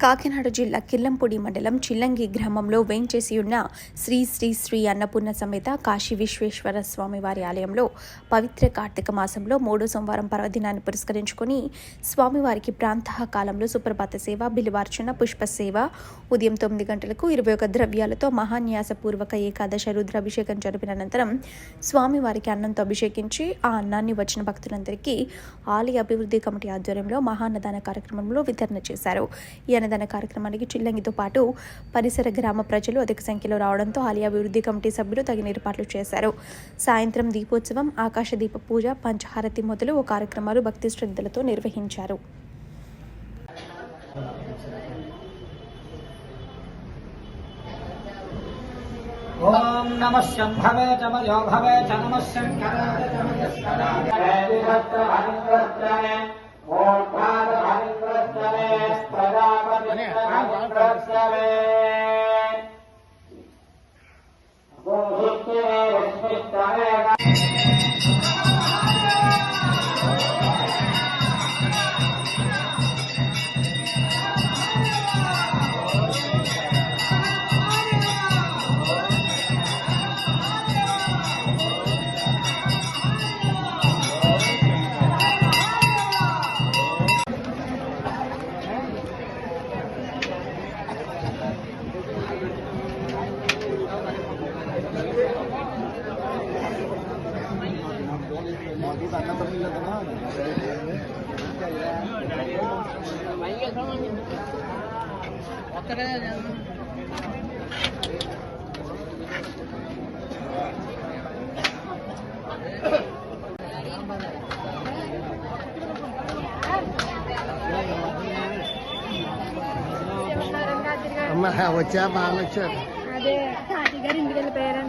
కాకినాడ జిల్లా కిల్లంపూడి మండలం చిల్లంగి గ్రామంలో వేంచేసి ఉన్న శ్రీ శ్రీ శ్రీ అన్నపూర్ణ సమేత కాశీ విశ్వేశ్వర స్వామి వారి ఆలయంలో పవిత్ర కార్తీక మాసంలో మూడో సోమవారం పర్వదినాన్ని పురస్కరించుకొని స్వామివారికి ప్రాంతః కాలంలో సుప్రభాత సేవ బిలువార్చన పుష్ప సేవ ఉదయం తొమ్మిది గంటలకు ఇరవై ఒక ద్రవ్యాలతో మహాన్యాసపూర్వక ఏకాదశ రుద్రాభిషేకం జరిపిన అనంతరం స్వామివారికి అన్నంతో అభిషేకించి ఆ అన్నాన్ని వచ్చిన భక్తులందరికీ ఆలయ అభివృద్ధి కమిటీ ఆధ్వర్యంలో మహాన్నదాన కార్యక్రమంలో వితరణ చేశారు. ఈ అన్నదాన కార్యక్రమానికి చిల్లంగితో పాటు పరిసర గ్రామ ప్రజలు అధిక సంఖ్యలో రావడంతో ఆలయ అభివృద్ధి కమిటీ సభ్యులు తగిన ఏర్పాట్లు చేశారు. సాయంత్రం దీపోత్సవం ఆకాశ దీప పూజ పంచహారతి మొదలు ఓ కార్యక్రమాలు భక్తి శ్రద్ధలతో నిర్వహించారు. భవే నమ శంకరాయ शङ्कराय च Wajah banget sih. Ada tiga ribu lebih orang.